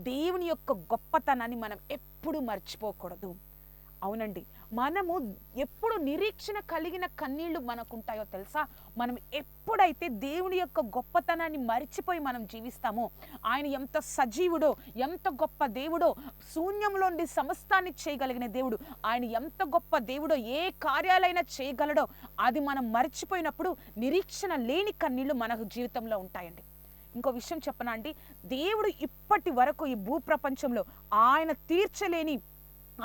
దేవుని యొక్క గొప్పతనాన్ని మనం ఎప్పుడు మర్చిపోకూడదు. అవునండి. మనము ఎప్పుడు నిరీక్షణ కలిగిన కన్నీళ్ళు మనకుంటాయో తెలుసా? మనం ఎప్పుడైతే దేవుని యొక్క గొప్పతనాన్ని మరిచిపోయి మనం జీవిస్తామో ఆయన ఎంత సజీవుడో ఎంత గొప్ప దేవుడో శూన్యంలోని సమస్తాన్ని చేయగలిగిన దేవుడు ఆయన ఎంత గొప్ప దేవుడో ఏ కార్యాలైనా చేయగలడో అది మనం మర్చిపోయినప్పుడు నిరీక్షణ లేని కన్నీళ్ళు మన జీవితంలో ఉంటాయండి. ఇంకో విషయం చెప్పనా అండి? దేవుడు ఇప్పటి వరకు ఈ భూప్రపంచంలో ఆయన తీర్చలేని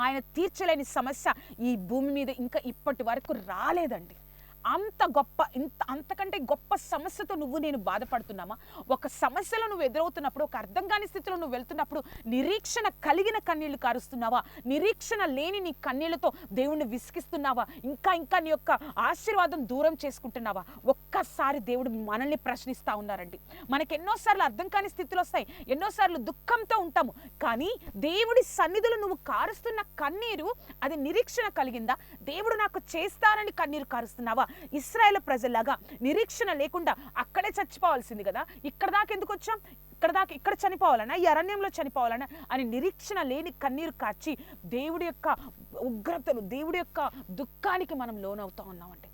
ఆయన తీర్చలేని సమస్య ఈ భూమి మీద ఇంకా ఇప్పటి వరకు రాలేదండి. అంత గొప్ప ఇంత అంతకంటే గొప్ప సమస్యతో నువ్వు నేను బాధపడుతున్నామా? ఒక సమస్యలో నువ్వు ఎదురవుతున్నప్పుడు ఒక అర్థం కాని స్థితిలో నువ్వు వెళ్తున్నప్పుడు నిరీక్షణ కలిగిన కన్నీళ్ళు కారుస్తున్నావా? నిరీక్షణ లేని నీ కన్నీళ్ళతో దేవుణ్ణి విసిగిస్తున్నావా? ఇంకా ఇంకా నీ యొక్క ఆశీర్వాదం దూరం చేసుకుంటున్నావా? ఒక్కసారి దేవుడు మనల్ని ప్రశ్నిస్తూ ఉన్నారండి. మనకి ఎన్నోసార్లు అర్థం కాని స్థితులు వస్తాయి. ఎన్నోసార్లు దుఃఖంతో ఉంటాము. కానీ దేవుడి సన్నిధిలో నువ్వు కారుస్తున్న కన్నీరు అది నిరీక్షణ కలిగిందా? దేవుడు నాకు చేస్తానని కన్నీరు కారుస్తున్నావా? ఇస్రాయేల్ ప్రజల్లాగా నిరీక్షణ లేకుండా అక్కడే చచ్చిపోవాల్సింది కదా. ఇక్కడ దాకా ఎందుకు వచ్చాం? ఇక్కడ దాకా ఇక్కడ చనిపోవాలనా? ఈ అరణ్యంలో చనిపోవాలనా? అని నిరీక్షణ లేని కన్నీరు కాచి దేవుడి యొక్క ఉగ్రతను దేవుడి యొక్క దుఃఖానికి మనం లోనవుతా ఉన్నామండి.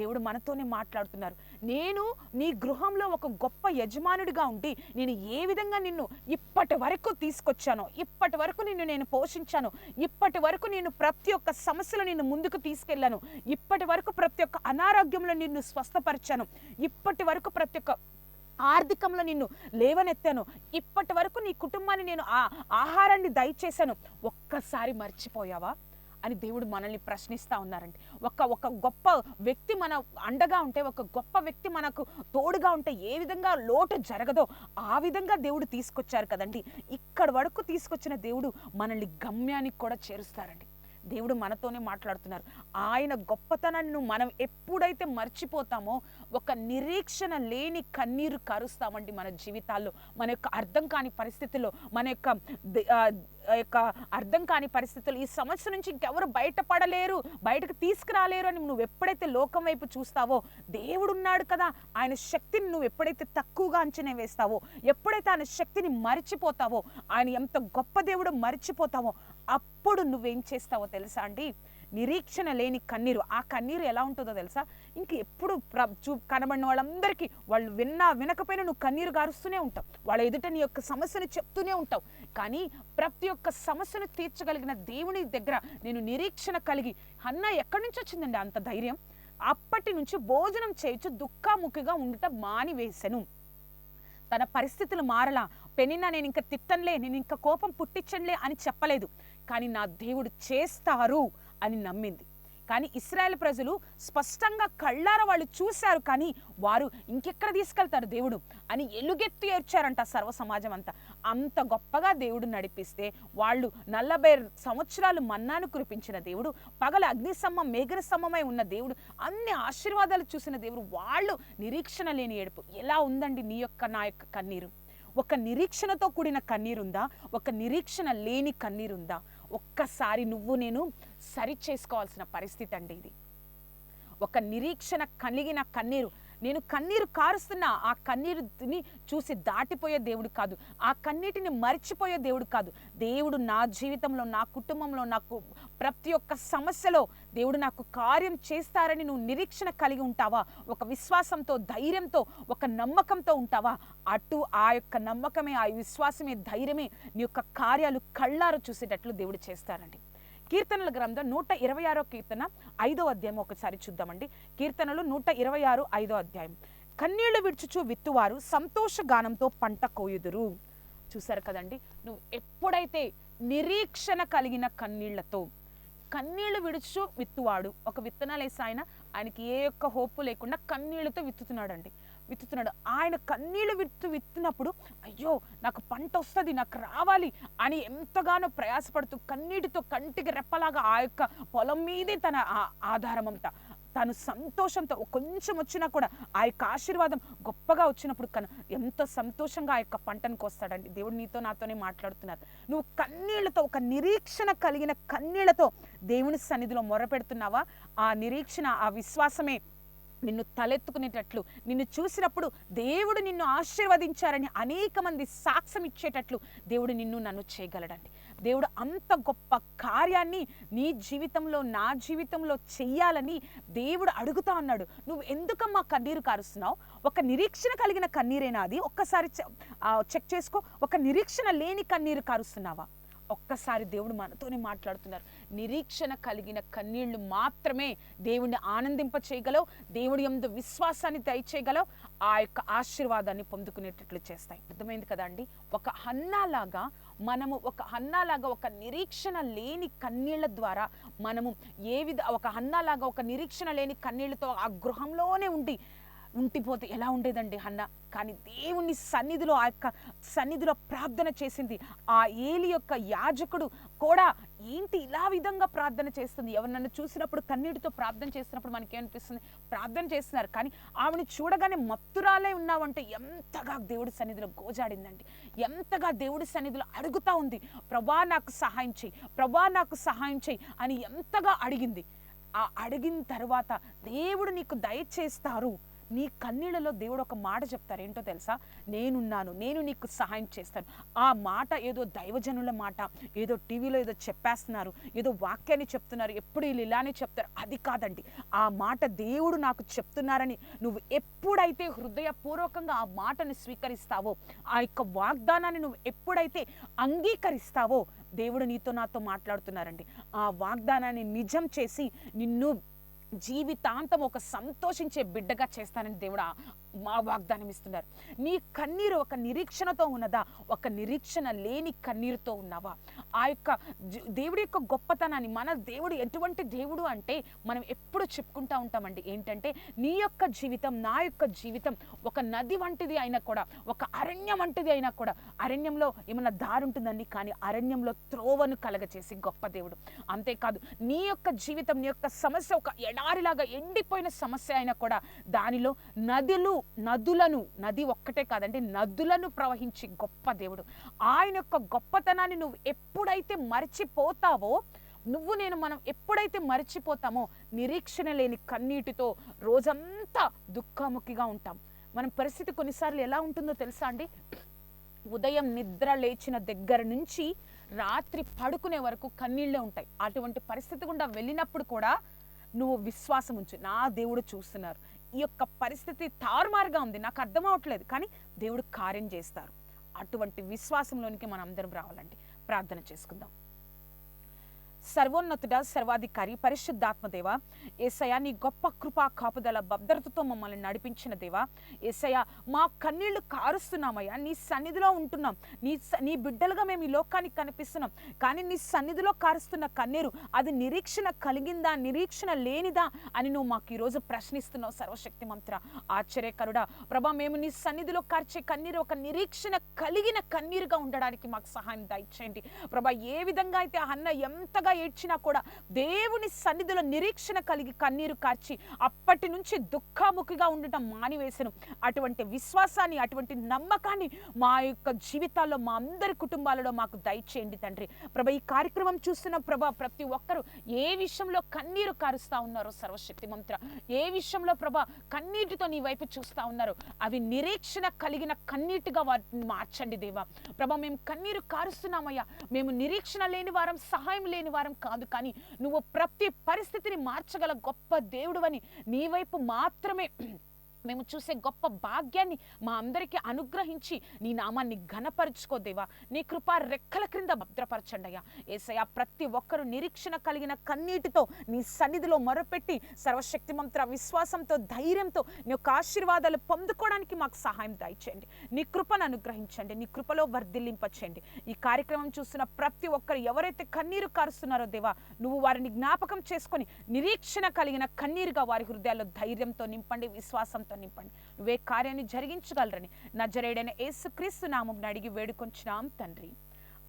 దేవుడు మనతోనే మాట్లాడుతున్నారు. నేను నీ గృహంలో ఒక గొప్ప యజమానుడిగా ఉండి నేను ఏ విధంగా నిన్ను ఇప్పటి వరకు తీసుకొచ్చానో ఇప్పటి వరకు నిన్ను నేను పోషించాను ఇప్పటి వరకు నేను ప్రతి ఒక్క సమస్యలో నిన్ను ముందుకు తీసుకెళ్ళాను ఇప్పటి వరకు ప్రతి ఒక్క అనారోగ్యంలో నిన్ను స్వస్థపరిచాను ఇప్పటి వరకు ప్రతి ఒక్క ఆర్థికంలో నిన్ను లేవనెత్తాను ఇప్పటి వరకు నీ కుటుంబాన్ని నేను ఆ ఆహారాన్ని దయచేశాను. ఒక్కసారి మర్చిపోయావా? అని దేవుడు మనల్ని ప్రశ్నిస్తూ ఉన్నారండి. ఒక ఒక గొప్ప వ్యక్తి మన అండగా ఉంటే ఒక గొప్ప వ్యక్తి మనకు తోడుగా ఉంటే ఏ విధంగా లోటు జరగదో ఆ విధంగా దేవుడు తీసుకొచ్చారు కదండి. ఇక్కడ వరకు తీసుకొచ్చిన దేవుడు మనల్ని గమ్యానికి కూడా చేరుస్తారండి. దేవుడు మనతోనే మాట్లాడుతున్నారు. ఆయన గొప్పతనాన్ని మనం ఎప్పుడైతే మర్చిపోతామో ఒక నిరీక్షణ లేని కన్నీరు కరుస్తామండి మన జీవితాల్లో. మన యొక్క అర్థం కాని పరిస్థితుల్లో మన యొక్క యొక్క అర్థం కాని పరిస్థితులు. ఈ సమస్య నుంచి ఇంకెవరు బయటపడలేరు బయటకు తీసుకురాలేరు అని నువ్వు ఎప్పుడైతే లోకం వైపు చూస్తావో దేవుడు ఉన్నాడు కదా ఆయన శక్తిని నువ్వు ఎప్పుడైతే తక్కువగా అంచనా వేస్తావో ఎప్పుడైతే ఆయన శక్తిని మరిచిపోతావో ఆయన ఎంత గొప్ప దేవుడు మరిచిపోతావో అప్పుడు నువ్వేం చేస్తావో తెలుసా అండి? నిరీక్షణ లేని కన్నీరు. ఆ కన్నీరు ఎలా ఉంటుందో తెలుసా? ఇంక ఎప్పుడు ప్ర చూ కనబడిన వాళ్ళందరికీ వాళ్ళు విన్నా వినకపోయినా నువ్వు కన్నీరు గారుస్తూనే ఉంటావు. వాళ్ళ ఎదుట నీ యొక్క సమస్యను చెప్తూనే ఉంటావు. కానీ ప్రతి ఒక్క సమస్యను తీర్చగలిగిన దేవుని దగ్గర నేను నిరీక్షణ కలిగి అన్న ఎక్కడి నుంచి వచ్చిందండి అంత ధైర్యం? అప్పటి నుంచి భోజనం చేయొచ్చు దుఃఖాముఖిగా ఉండటం మానివేశను. తన పరిస్థితులు మారలా. పెనినా నేను ఇంకా తిట్టంలే నేను ఇంకా కోపం పుట్టించంలే అని చెప్పలేదు. కానీ నా దేవుడు చేస్తారు. అని నమ్మింది. కానీ ఇస్రాయేల్ ప్రజలు స్పష్టంగా కళ్ళార వాళ్ళు చూశారు కానీ వారు ఇంకెక్కడ తీసుకెళ్తారు దేవుడు అని ఎలుగెత్తి ఏడ్చారంట సర్వ సమాజం అంతా. అంత గొప్పగా దేవుడు నడిపిస్తే వాళ్ళు నలభై సంవత్సరాలు మన్నాను కురిపించిన దేవుడు పగల అగ్నిస్తంభం మేఘన స్తంభమై ఉన్న దేవుడు అన్ని ఆశీర్వాదాలు చూసిన దేవుడు వాళ్ళు నిరీక్షణ లేని ఏడుపు. ఎలా ఉందండి నీ యొక్క నా యొక్క కన్నీరు? ఒక నిరీక్షణతో కూడిన కన్నీరుందా? ఒక నిరీక్షణ లేని కన్నీరుందా? ఒక్కసారి నువ్వు నేను సరి చేసుకోవాల్సిన పరిస్థితి అండి ఇది. ఒక నిరీక్షణ కలిగిన కన్నీరు నేను కన్నీరు కారుస్తున్నా ఆ కన్నీరుని చూసి దాటిపోయే దేవుడు కాదు. ఆ కన్నీటిని మర్చిపోయే దేవుడు కాదు. దేవుడు నా జీవితంలో నా కుటుంబంలో నాకు ప్రతి ఒక్క సమస్యలో దేవుడు నాకు కార్యం చేస్తారని నువ్వు నిరీక్షణ కలిగి ఉంటావా? ఒక విశ్వాసంతో ధైర్యంతో ఒక నమ్మకంతో ఉంటావా? అటు ఆ యొక్క నమ్మకమే ఆ విశ్వాసమే ధైర్యమే నీ యొక్క కార్యాలు కళ్ళారు చూసేటట్లు దేవుడు చేస్తారండి. కీర్తనల గ్రంథం నూట ఇరవై ఆరో కీర్తన ఐదో అధ్యాయం ఒకసారి చూద్దామండి. కీర్తనలు నూట ఇరవై ఆరు ఐదో అధ్యాయం. కన్నీళ్ళు విడుచుచు విత్తువారు సంతోష గానంతో పంట కోయుదురు. చూసారు కదండి నువ్వు ఎప్పుడైతే నిరీక్షణ కలిగిన కన్నీళ్ళతో కన్నీళ్ళు విడుచు విత్తువాడు ఒక విత్తనాలు వేసి ఆయన ఆయనకి ఏ ఒక్క హోపు లేకుండా కన్నీళ్ళతో విత్తుతున్నాడండి. విత్తుతున్నాడు. ఆయన కన్నీళ్ళు విత్తు విత్తినప్పుడు అయ్యో నాకు పంట వస్తుంది నాకు రావాలి అని ఎంతగానో ప్రయాసపడుతూ కన్నీటితో కంటికి రెప్పలాగా ఆ యొక్క పొలం మీదే తన ఆ- ఆధారం అంతా తను సంతోషంతో కొంచెం వచ్చినా కూడా ఆ యొక్క ఆశీర్వాదం గొప్పగా వచ్చినప్పుడు కను ఎంతో సంతోషంగా ఆ యొక్క పంటను కోస్తాడండి. దేవుడు నీతో నాతోనే మాట్లాడుతున్నారు. నువ్వు కన్నీళ్ళతో ఒక నిరీక్షణ కలిగిన కన్నీళ్ళతో దేవుని సన్నిధిలో మొరపెడుతున్నావా? ఆ నిరీక్షణ ఆ విశ్వాసమే నిన్ను తలెత్తుకునేటట్లు నిన్ను చూసినప్పుడు దేవుడు నిన్ను ఆశీర్వదించారని అనేక మంది సాక్ష్యం ఇచ్చేటట్లు దేవుడు నిన్ను నన్ను చేయగలడండి. దేవుడు అంత గొప్ప కార్యాన్ని నీ జీవితంలో నా జీవితంలో చెయ్యాలని దేవుడు అడుగుతా ఉన్నాడు. నువ్వు ఎందుకమ్మా కన్నీరు కారుస్తున్నావు? ఒక నిరీక్షణ కలిగిన కన్నీరేనా అది? ఒక్కసారి చె- చెక్ చేసుకో. ఒక నిరీక్షణ లేని కన్నీరు కారుస్తున్నావా? ఒక్కసారి దేవుడు మనతోనే మాట్లాడుతున్నారు. నిరీక్షణ కలిగిన కన్నీళ్ళు మాత్రమే దేవుణ్ణి ఆనందింప చేయగలవు దేవుడి యందు విశ్వాసాన్ని దయచేయగలవు ఆ యొక్క ఆశీర్వాదాన్ని పొందుకునేటట్లు చేస్తాయి. అర్థమైంది కదా అండి? ఒక హన్నాలాగా మనము ఒక హన్నాలాగా ఒక నిరీక్షణ లేని కన్నీళ్ళ ద్వారా మనము ఏ విధ ఒక హన్నాలాగా ఒక నిరీక్షణ లేని కన్నీళ్ళతో ఆ గృహంలోనే ఉండి ఉంటిపోతే ఎలా ఉండేదండి హన్న కానీ దేవుని సన్నిధిలో ఆ యొక్క సన్నిధిలో ప్రార్థన చేసింది. ఆ ఏలి యొక్క యాజకుడు కూడా ఏంటి ఇలా విధంగా ప్రార్థన చేస్తుంది? ఎవరు నన్ను చూసినప్పుడు కన్నీటితో ప్రార్థన చేసినప్పుడు మనకేమనిపిస్తుంది? ప్రార్థన చేస్తున్నారు. కానీ ఆమెను చూడగానే మత్తురాలే ఉన్నావంటే ఎంతగా దేవుడి సన్నిధిలో గోజాడిందండి. ఎంతగా దేవుడి సన్నిధిలో అడుగుతా ఉంది. ప్రభా నాకు సహాయం చేయి ప్రభా నాకు సహాయం చేయి అని ఎంతగా అడిగింది. ఆ అడిగిన తర్వాత దేవుడు నీకు దయచేస్తారు నీ కన్నీళ్ళలో దేవుడు ఒక మాట చెప్తారు. ఏంటో తెలుసా? నేనున్నాను నేను నీకు సహాయం చేస్తాను. ఆ మాట ఏదో దైవజనుల మాట ఏదో టీవీలో ఏదో చెప్పేస్తున్నారు ఏదో వాక్యాన్ని చెప్తున్నారు ఎప్పుడు వీళ్ళు ఇలానే చెప్తారు. అది కాదండి. ఆ మాట దేవుడు నాకు చెప్తున్నారని నువ్వు ఎప్పుడైతే హృదయపూర్వకంగా ఆ మాటను స్వీకరిస్తావో ఆ యొక్క వాగ్దానాన్ని నువ్వు ఎప్పుడైతే అంగీకరిస్తావో దేవుడు నీతో నాతో మాట్లాడుతున్నారండి. ఆ వాగ్దానాన్ని నిజం చేసి నిన్ను జీవితాంతం ఒక సంతోషించే బిడ్డగా చేస్తానని దేవుడు మా వాగ్దానం ఇస్తున్నారు నీ కన్నీరు ఒక నిరీక్షణతో ఉన్నదా? ఒక నిరీక్షణ లేని కన్నీరుతో ఉన్నావా? ఆ యొక్క దేవుడి యొక్క గొప్పతనాన్ని మన దేవుడు ఎటువంటి దేవుడు అంటే మనం ఎప్పుడు చెప్పుకుంటా ఉంటామండి. ఏంటంటే నీ యొక్క జీవితం నా యొక్క జీవితం ఒక నది వంటిది అయినా కూడా ఒక అరణ్యం వంటిది అయినా కూడా అరణ్యంలో ఏమన్నా దారి ఉంటుందండి కానీ అరణ్యంలో త్రోవను కలగచేసి గొప్ప దేవుడు. అంతేకాదు నీ యొక్క జీవితం నీ యొక్క సమస్య ఒక ఎడారిలాగా ఎండిపోయిన సమస్య అయినా కూడా దానిలో నదులు నదులను నది ఒక్కటే కాదండి నదులను ప్రవహించి గొప్ప దేవుడు. ఆయన యొక్క గొప్పతనాన్ని నువ్వు ఎప్పుడైతే మర్చిపోతావో నువ్వు నేను మనం ఎప్పుడైతే మర్చిపోతామో నిరీక్షణ లేని కన్నీటితో రోజంతా దుఃఖముఖిగా ఉంటాం. మన పరిస్థితి కొన్నిసార్లు ఎలా ఉంటుందో తెలుసా అండి? ఉదయం నిద్ర లేచిన దగ్గర నుంచి రాత్రి పడుకునే వరకు కన్నీళ్ళే ఉంటాయి. అటువంటి పరిస్థితి గుండా వెళ్ళినప్పుడు కూడా నువ్వు విశ్వాసం ఉంచు నా దేవుడు చూస్తున్నారు. ఈ యొక్క పరిస్థితి తారుమారుగా ఉంది. నాకు అర్థం అవట్లేదు. కానీ దేవుడు కార్యం చేస్తారు. అటువంటి విశ్వాసంలోనికి మనం అందరం రావాలండి. ప్రార్థన చేసుకుందాం. సర్వోన్నతుడ సర్వాధికారి పరిశుద్ధాత్మ దేవ ఏసయ నీ గొప్ప కృపా కాపుదల భద్రతతో మమ్మల్ని నడిపించిన దేవా ఏసయ మా కన్నీళ్ళు కారుస్తున్నామయ్యా. నీ సన్నిధిలో ఉంటున్నాం. నీ స- నీ బిడ్డలుగా మేము ఈ లోకానికి కనిపిస్తున్నాం. కానీ నీ సన్నిధిలో కారుస్తున్న కన్నీరు అది నిరీక్షణ కలిగిందా నిరీక్షణ లేనిదా అని నువ్వు మాకు ఈరోజు ప్రశ్నిస్తున్నావు సర్వశక్తి మంత్ర ఆశ్చర్యకరుడా. ప్రభా మేము నీ సన్నిధిలో కార్చే కన్నీరు ఒక నిరీక్షణ కలిగిన కన్నీరుగా ఉండడానికి మాకు సహాయం దయచేయండి. ప్రభా ఏ విధంగా అయితే ఆ అన్న ఎంతగా ఏడ్చినా కూడా దేవుని సన్నిధిలో నిరీక్షణ కలిగి కన్నీరు కార్చి అప్పటి నుంచి దుఃఖముఖిగా ఉండటం మానివేశను. అటువంటి విశ్వాసాన్ని అటువంటి నమ్మకాన్ని మా యొక్క జీవితాల్లో మా అందరి కుటుంబాలలో మాకు దయచేయండి తండ్రి. ప్రభ ఈ కార్యక్రమం చూస్తున్న ప్రభా ప్రతి ఒక్కరూ ఏ విషయంలో కన్నీరు కారుస్తా ఉన్నారో సర్వశక్తి మంత్ర ఏ విషయంలో ప్రభా కన్నీటితో నీ వైపు చూస్తా ఉన్నారు అవి నిరీక్షణ కలిగిన కన్నీటిగా వాటిని మార్చండి దేవా. ప్రభా మేము కన్నీరు కారుస్తున్నామయ్యా. మేము నిరీక్షణ లేని వారం సహాయం లేని వారం కాదు కానీ నువ్వు ప్రతి పరిస్థితిని మార్చగల గొప్ప దేవుడువని నీ వైపు మాత్రమే మేము చూసే గొప్ప భాగ్యాన్ని మా అందరికీ అనుగ్రహించి నీ నామాన్ని ఘనపరుచుకో దేవా. నీ కృప రెక్కల క్రింద భద్రపరచండి అయ్యా. ఏసయ్యా ప్రతి ఒక్కరు నిరీక్షణ కలిగిన కన్నీటితో నీ సన్నిధిలో మొరపెట్టి సర్వశక్తిమంత్ర విశ్వాసంతో ధైర్యంతో నీ యొక్క ఆశీర్వాదాలు పొందుకోవడానికి మాకు సహాయం దయచేయండి. నీ కృపను అనుగ్రహించండి. నీ కృపలో వర్ధిల్లింపచేయండి. ఈ కార్యక్రమం చూస్తున్న ప్రతి ఒక్కరు ఎవరైతే కన్నీరు కారుస్తున్నారో దేవా నువ్వు వారిని జ్ఞాపకం చేసుకొని నిరీక్షణ కలిగిన కన్నీరుగా వారి హృదయాల్లో ధైర్యంతో నింపండి విశ్వాసంతో నింపండి. నువ్వే కార్యాన్ని జరిగించగలరని నజరేడైన యేసుక్రీస్తు నామం అడిగి వేడుకొంచున్నాం తండ్రి.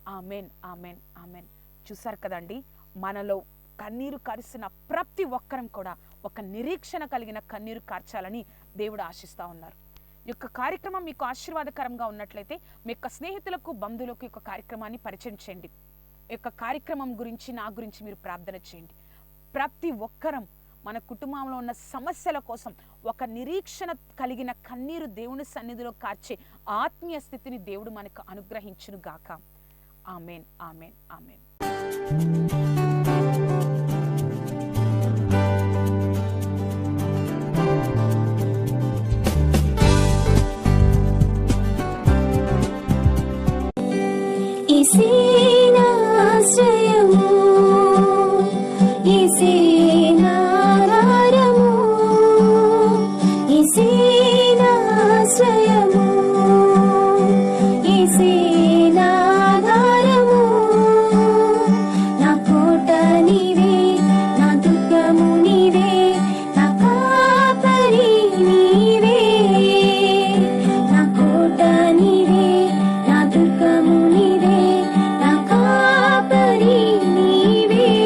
Amen amen amen. చూసారు కదండి మనలో కన్నీరు కారుస్తున్న ప్రతి ఒక్కరం కూడా ఒక నిరీక్షణ కలిగిన కన్నీరు కార్చాలని దేవుడు ఆశిస్తా ఉన్నారు. ఈ యొక్క కార్యక్రమం మీకు ఆశీర్వాదకరంగా ఉన్నట్లయితే మీ యొక్క స్నేహితులకు బంధువులకు యొక్క కార్యక్రమాన్ని పరిచయం చేయండి. ఈ యొక్క కార్యక్రమం గురించి నా గురించి మీరు ప్రార్థన చేయండి. ప్రతి ఒక్కరం మన కుటుంబంలో ఉన్న సమస్యల కోసం ఒక నిరీక్షణ కలిగిన కన్నీరు దేవుని సన్నిధిలో కార్చే ఆత్మీయ స్థితిని దేవుడు మనకు అనుగ్రహించును గాక ఆమెన్ ఆమెన్ ఆమెన్.